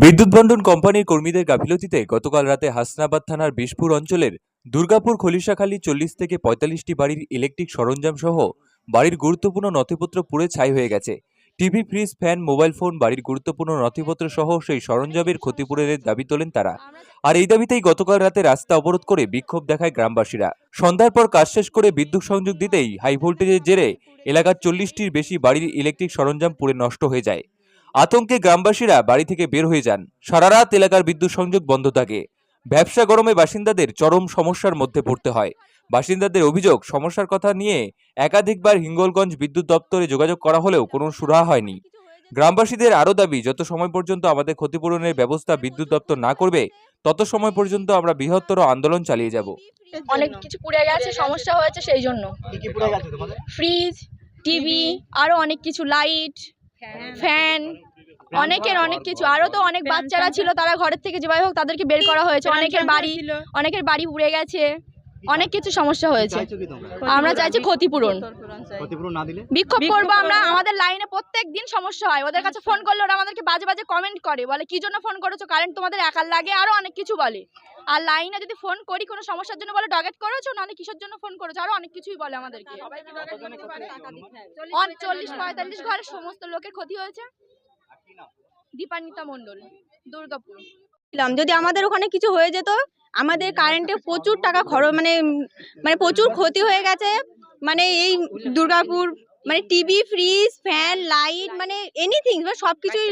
বিদ্যুৎ বন্টন কোম্পানির কর্মীদের গাফিলতিতে গতকাল রাতে হাসনাবাদ থানার বিশপুর অঞ্চলের দুর্গাপুর খলিশাখালী চল্লিশ থেকে পঁয়তাল্লিশটি বাড়ির ইলেকট্রিক সরঞ্জাম সহ বাড়ির গুরুত্বপূর্ণ নথিপত্র পুড়ে ছাই হয়ে গেছে। TV, fridge, fan, mobile phone, বাড়ির গুরুত্বপূর্ণ নথিপত্র সহ সেই সরঞ্জামের ক্ষতিপূরণের দাবি তোলেন তারা। আর এই দাবিতেই গতকাল রাতে রাস্তা অবরোধ করে বিক্ষোভ দেখায় গ্রামবাসীরা। সন্ধ্যার পর কাজ শেষ করে বিদ্যুৎ সংযোগ দিতেই হাই ভোল্টেজের জেরে এলাকার চল্লিশটির বেশি বাড়ির ইলেকট্রিক সরঞ্জাম পুড়ে নষ্ট হয়ে যায়। আতঙ্কে গ্রামবাসীরা বাড়ি থেকে বের হয়ে যান। সারা রাত এলাকার বিদ্যুৎ সংযোগ বন্ধ থাকে। ব্যবসা গরমে বাসিন্দাদের চরম সমস্যার মধ্যে পড়তে হয়। বাসিন্দাদের অভিযোগ সমস্যার কথা নিয়ে একাধিকবার হিঙ্গলগঞ্জ বিদ্যুৎ দপ্তরে যোগাযোগ করা হলেও কোনো সুরাহা হয়নি। গ্রামবাসীদের আরও দাবি যত সময় পর্যন্ত আমাদের ক্ষতিপূরণের ব্যবস্থা বিদ্যুৎ দপ্তর না করবে তত সময় পর্যন্ত আমরা বৃহত্তর আন্দোলন চালিয়ে যাব। অনেক কিছু পুড়ে গেছে সমস্যা হয়েছে সেই জন্য। ফ্রিজ টিভি আরও অনেক কিছু লাইট ফ্যান অনেকের অনেক কিছু। আরও তো অনেক বাচ্চারা ছিল তারা ঘরের থেকে যেভাবে হোক তাদেরকে বের করা হয়েছে। অনেকের বাড়ি অনেকের বাড়ি পুড়ে গেছে। অনেক কিছু সমস্যা হয়েছে। আমরা চাইছি ক্ষতিপূরণ ক্ষতিপূরণ। না দিলে? বিক্ষোভ করব আমরা। আমাদের লাইনে প্রত্যেক দিন সমস্যা হয়। ওদের কাছে ফোন করলে ওরা আমাদেরকে বাজে বাজে কমেন্ট করে। বলে কি জন্য ফোন করেছ? কারেন্ট তোমাদের একার লাগে। আরও অনেক কিছু বলে। আর লাইনে যদি ফোন করি কোনো সমস্যার জন্য বলে ডগেট করেছ? নাহলে কিসের জন্য ফোন করেছ? আরও অনেক কিছুই বলে আমাদেরকে। চল্লিশ পঁয়তাল্লিশ ঘরের সমস্ত লোকের ক্ষতি হয়েছে। দীপান্বিতা মণ্ডল দুর্গাপুর। যদি আমাদের ওখানে কিছু হয়ে যেত আমাদের কারেন্টে প্রচুর টাকা খরচ মানে মানে প্রচুর ক্ষতি হয়ে গেছে। মানে এই দুর্গাপুর মানে টিভি ফ্রিজ ফ্যান লাইট মানে এনিথিং মানে সব কিছুই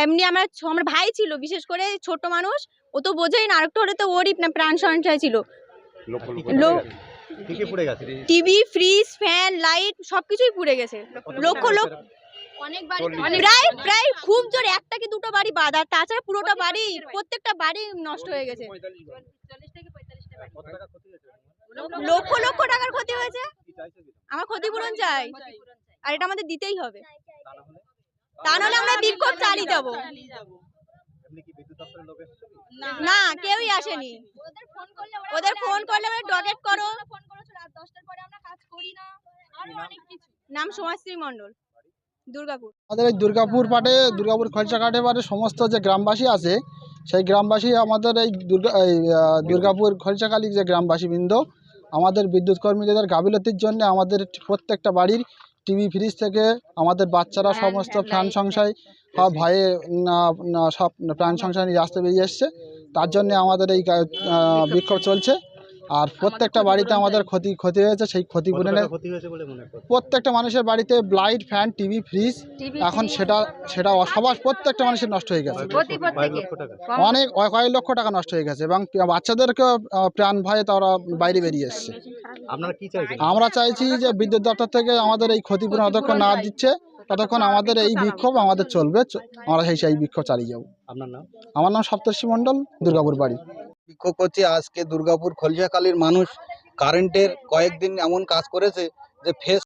এমনি আমার আমার ভাই ছিল বিশেষ করে ছোট মানুষ ও তো বোঝেই না আরেকটা হলে তো ওরই না প্রাণ সংশয় ছিল। লো- কি কি পুড়ে গেছে। টিভি ফ্রিজ ফ্যান লাইট সব কিছুই পুড়ে গেছে। লক্ষ লক্ষ অনেক বাড়ি প্রায় প্রায় খুব জোর একটা কি দুটো বাড়ি বাদ আর তাছাড়া পুরোটা বাড়ি প্রত্যেকটা বাড়ি নষ্ট হয়ে গেছে। কত টাকা ক্ষতি হয়েছে? লক্ষ লক্ষ টাকার ক্ষতি হয়েছে। আমার ক্ষতিপূরণ চাই। আর এটা আমাদের দিতেই হবে। তা নাহলে আমরা বিক্ষোভ চালিয়ে যাব। এমনি কি বিদ্যুৎ দপ্তরের লোক এসেছে কি? না কেউই আসেনি। ওদের ফোন করলে ওরা ওদের ফোন করলে আমরা বলে করো। ফোন করেছ রাত দশটার পরে আমরা কাজ করি না। আরও অনেক কিছু। নাম সমাজশ্রী মণ্ডল। দুর্গাপুর। আমাদের এই দুর্গাপুর পাটে দুর্গাপুর খলসাঘাটে পাটে সমস্ত যে গ্রামবাসী আছে সেই গ্রামবাসী আমাদের এই দুর্গা এই দুর্গাপুর খলসাকালী যে গ্রামবাসী বৃন্দ আমাদের বিদ্যুৎ কর্মীদের গাফিলতির জন্য আমাদের প্রত্যেকটা বাড়ির টিভি ফ্রিজ থেকে আমাদের বাচ্চারা সমস্ত প্রাণ সংশয় সব ভয়ে সব প্রাণ সংশয় নিয়ে রাস্তায় বেরিয়ে এসছে। তার জন্যে আমাদের এই বিক্ষোভ চলছে। আর প্রত্যেকটা বাড়িতে আমাদের ক্ষতি ক্ষতি হয়েছে সেই ক্ষতিপূরণের ক্ষতি হয়েছে বলে মনে করছ প্রত্যেকটা মানুষের বাড়িতে লাইট ফ্যান টিভি ফ্রিজ এখন সেটা সেটা সবার প্রত্যেকটা মানুষের নষ্ট হয়ে গেছে। অনেক কয়েক লক্ষ টাকা নষ্ট হয়ে গেছে এবং বাচ্চাদেরকেও প্রাণ ভয়ে তারা বাইরে বেরিয়ে এসছে। আপনারা কি চাইছেন? আমরা চাইছি যে বিদ্যুৎ দপ্তর থেকে আমাদের এই ক্ষতিপূরণ অতক্ষণ না দিচ্ছে ততক্ষণ আমাদের এই বিক্ষোভ আমাদের চলবে চ- আমরা সেই সেই বিক্ষোভ চালিয়ে যাব। আপনার নাম? আমার নাম সপ্তর্ষি মণ্ডল দুর্গাপুর বাড়ি। বিক্ষোভ করছি আজকে দুর্গাপুর খলিশাকালীর মানুষ কারেন্টের কয়েকদিন এমন কাজ করেছে যে ফেস